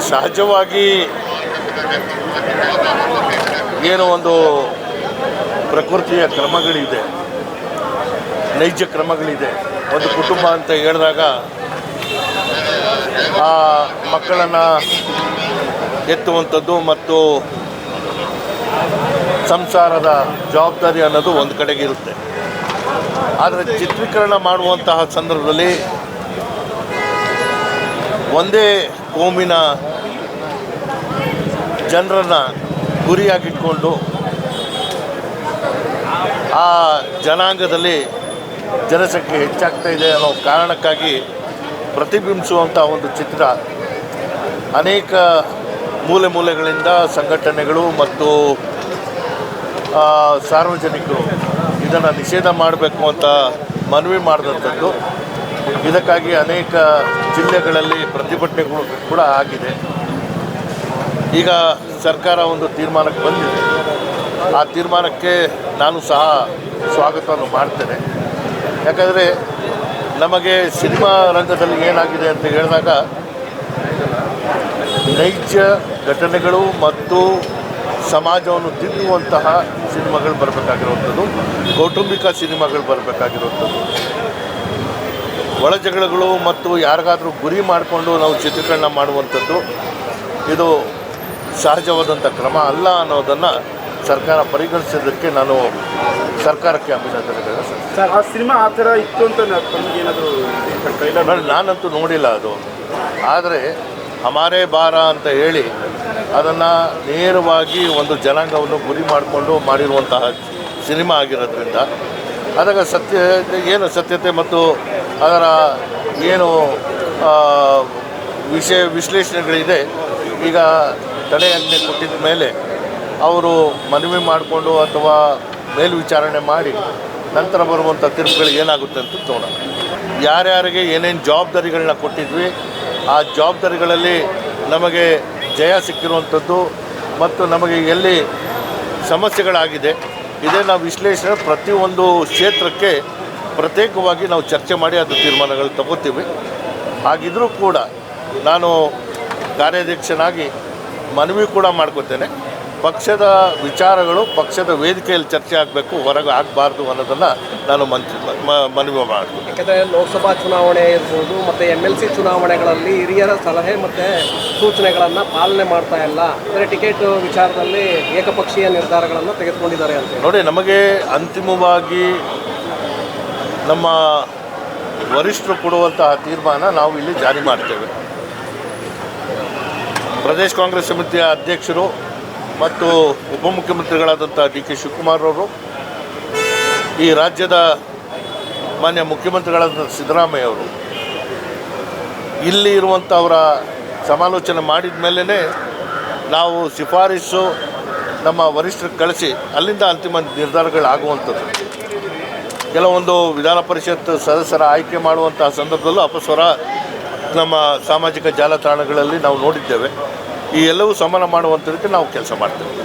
ಸಹಜವಾಗಿ ಏನು ಒಂದು ಪ್ರಕೃತಿಯ ಕ್ರಮಗಳಿದೆ, ನೈಜ ಕ್ರಮಗಳಿದೆ. ಒಂದು ಕುಟುಂಬ ಅಂತ ಹೇಳಿದಾಗ ಆ ಮಕ್ಕಳನ್ನು ಎತ್ತುವಂಥದ್ದು ಮತ್ತು ಸಂಸಾರದ ಜವಾಬ್ದಾರಿ ಅನ್ನೋದು ಒಂದು ಕಡೆಗೆ ಇರುತ್ತೆ. ಆದರೆ ಚಿತ್ರೀಕರಣ ಮಾಡುವಂತಹ ಸಂದರ್ಭದಲ್ಲಿ ಒಂದೇ ಕೋಮಿನ ಜನರನ್ನು ಗುರಿಯಾಗಿಟ್ಕೊಂಡು ಆ ಜನಾಂಗದಲ್ಲಿ ಜನಸಂಖ್ಯೆ ಹೆಚ್ಚಾಗ್ತಾ ಇದೆ ಅನ್ನೋ ಕಾರಣಕ್ಕಾಗಿ ಪ್ರತಿಬಿಂಬಿಸುವಂಥ ಒಂದು ಚಿತ್ರ. ಅನೇಕ ಮೂಲೆ ಮೂಲೆಗಳಿಂದ ಸಂಘಟನೆಗಳು ಮತ್ತು ಸಾರ್ವಜನಿಕರು ಇದನ್ನು ನಿಷೇಧ ಮಾಡಬೇಕು ಅಂತ ಮನವಿ ಮಾಡಿದಂಥದ್ದು. ಇದಕ್ಕಾಗಿ ಅನೇಕ ಜಿಲ್ಲೆಗಳಲ್ಲಿ ಪ್ರತಿಭಟನೆಗಳು ಕೂಡ ಆಗಿದೆ. ಈಗ ಸರ್ಕಾರ ಒಂದು ತೀರ್ಮಾನಕ್ಕೆ ಬಂದಿದೆ. ಆ ತೀರ್ಮಾನಕ್ಕೆ ನಾನು ಸಹ ಸ್ವಾಗತವನ್ನು ಮಾಡ್ತೇನೆ. ಯಾಕಂದರೆ ನಮಗೆ ಸಿನಿಮಾ ರಂಗದಲ್ಲಿ ಏನಾಗಿದೆ ಅಂತ ಹೇಳಿದಾಗ ನೈಜ ಘಟನೆಗಳು ಮತ್ತು ಸಮಾಜವನ್ನು ತಿನ್ನುವಂತಹ ಸಿನಿಮಾಗಳು ಬರಬೇಕಾಗಿರುವಂಥದ್ದು, ಕೌಟುಂಬಿಕ ಸಿನಿಮಾಗಳು ಬರಬೇಕಾಗಿರುವಂಥದ್ದು. ಒಳ ಜಗಳಗಳು ಮತ್ತು ಯಾರಿಗಾದರೂ ಗುರಿ ಮಾಡಿಕೊಂಡು ನಾವು ಚಿತ್ರೀಕರಣ ಮಾಡುವಂಥದ್ದು, ಇದು ಸಹಜವಾದಂಥ ಕ್ರಮ ಅಲ್ಲ ಅನ್ನೋದನ್ನು ಸರ್ಕಾರ ಪರಿಗಣಿಸಿದ್ದಕ್ಕೆ ನಾನು ಸರ್ಕಾರಕ್ಕೆ ಅಭಿನಂದನೆಗಳನ್ನು. ಸರ್ ಆ ಸಿನಿಮಾ ಆ ಥರ ಇತ್ತು ಅಂತ ಏನಾದರೂ ನಾನಂತೂ ನೋಡಿಲ್ಲ ಅದು ಆದರೆ ಹಮಾರೆ ಬಾರ ಅಂತ ಹೇಳಿ ಅದನ್ನು ನೇರವಾಗಿ ಒಂದು ಜನಾಂಗವನ್ನು ಗುರಿ ಮಾಡಿಕೊಂಡು ಮಾಡಿರುವಂತಹ ಸಿನಿಮಾ ಆಗಿರೋದ್ರಿಂದ ಅದಾಗ ಸತ್ಯ ಏನು ಸತ್ಯತೆ ಮತ್ತು ಅದರ ಏನು ವಿಷಯ ವಿಶ್ಲೇಷಣೆಗಳಿದೆ ಈಗ ತಡೆಯಾಜ್ಞೆ ಕೊಟ್ಟಿದ ಮೇಲೆ ಅವರು ಮನವಿ ಮಾಡಿಕೊಂಡು ಅಥವಾ ಮೇಲ್ವಿಚಾರಣೆ ಮಾಡಿ ನಂತರ ಬರುವಂಥ ತೀರ್ಪುಗಳು ಏನಾಗುತ್ತೆ ಅಂತ ನೋಡೋಣ. ಯಾರ್ಯಾರಿಗೆ ಏನೇನು ಜವಾಬ್ದಾರಿಗಳನ್ನ ಕೊಟ್ಟಿದ್ವಿ, ಆ ಜವಾಬ್ದಾರಿಗಳಲ್ಲಿ ನಮಗೆ ಜಯ ಸಿಕ್ಕಿರುವಂಥದ್ದು ಮತ್ತು ನಮಗೆ ಎಲ್ಲಿ ಸಮಸ್ಯೆಗಳಾಗಿದೆ, ಇದೇ ನಾವು ವಿಶ್ಲೇಷಣೆ ಪ್ರತಿಯೊಂದು ಕ್ಷೇತ್ರಕ್ಕೆ ಪ್ರತ್ಯೇಕವಾಗಿ ನಾವು ಚರ್ಚೆ ಮಾಡಿ ಅದು ತೀರ್ಮಾನಗಳು ತಗೋತೀವಿ. ಹಾಗಿದ್ರೂ ಕೂಡ ನಾನು ಕಾರ್ಯಾಧ್ಯಕ್ಷನಾಗಿ ಮನವಿ ಕೂಡ ಮಾಡ್ಕೋತೇನೆ. ಪಕ್ಷದ ವಿಚಾರಗಳು ಪಕ್ಷದ ವೇದಿಕೆಯಲ್ಲಿ ಚರ್ಚೆ ಆಗಬೇಕು ಹೊರಗೆ ಆಗಬಾರ್ದು ಅನ್ನೋದನ್ನು ನಾನು ಮಂತ್ರಿ ಮನವಿ ಮಾಡ್ತೀನಿ ಯಾಕಂದರೆ ಲೋಕಸಭಾ ಚುನಾವಣೆ ಇರ್ಬೋದು ಮತ್ತು ಎಂ ಎಲ್ ಸಿ ಚುನಾವಣೆಗಳಲ್ಲಿ ಹಿರಿಯರ ಸಲಹೆ ಮತ್ತು ಸೂಚನೆಗಳನ್ನು ಪಾಲನೆ ಮಾಡ್ತಾ ಇಲ್ಲ. ಅಂದರೆ ಟಿಕೆಟ್ ವಿಚಾರದಲ್ಲಿ ಏಕಪಕ್ಷೀಯ ನಿರ್ಧಾರಗಳನ್ನು ತೆಗೆದುಕೊಂಡಿದ್ದಾರೆ ಅಂತ ನೋಡಿ ನಮಗೆ ಅಂತಿಮವಾಗಿ ನಮ್ಮ ವರಿಷ್ಠರು ಕೊಡುವಂತಹ ತೀರ್ಮಾನ ನಾವು ಇಲ್ಲಿ ಜಾರಿ ಮಾಡ್ತೇವೆ. ಪ್ರದೇಶ ಕಾಂಗ್ರೆಸ್ ಸಮಿತಿಯ ಅಧ್ಯಕ್ಷರು ಮತ್ತು ಉಪಮುಖ್ಯಮಂತ್ರಿಗಳಾದಂಥ ಡಿ ಕೆ ಶಿವಕುಮಾರ್ ಅವರು, ಈ ರಾಜ್ಯದ ಮಾನ್ಯ ಮುಖ್ಯಮಂತ್ರಿಗಳಾದಂಥ ಸಿದ್ದರಾಮಯ್ಯ ಅವರು. ಇಲ್ಲಿ ಇರುವಂಥ ಅವರ ಸಮಾಲೋಚನೆ ಮಾಡಿದ ಮೇಲೇ ನಾವು ಶಿಫಾರಸು ನಮ್ಮ ವರಿಷ್ಠರಿಗೆ ಕಳಿಸಿ ಅಲ್ಲಿಂದ ಅಂತಿಮ ನಿರ್ಧಾರಗಳಾಗುವಂಥದ್ದು. ಕೆಲವೊಂದು ವಿಧಾನ ಪರಿಷತ್ ಸದಸ್ಯರ ಆಯ್ಕೆ ಮಾಡುವಂತಹ ಸಂದರ್ಭದಲ್ಲೂ ಅಪಸ್ವರ ನಮ್ಮ ಸಾಮಾಜಿಕ ಜಾಲತಾಣಗಳಲ್ಲಿ ನಾವು ನೋಡಿದ್ದೇವೆ. ಈ ಎಲ್ಲವೂ ಸಮಾನ ಮಾಡುವಂಥದಕ್ಕೆ ನಾವು ಕೆಲಸ ಮಾಡ್ತೇವೆ.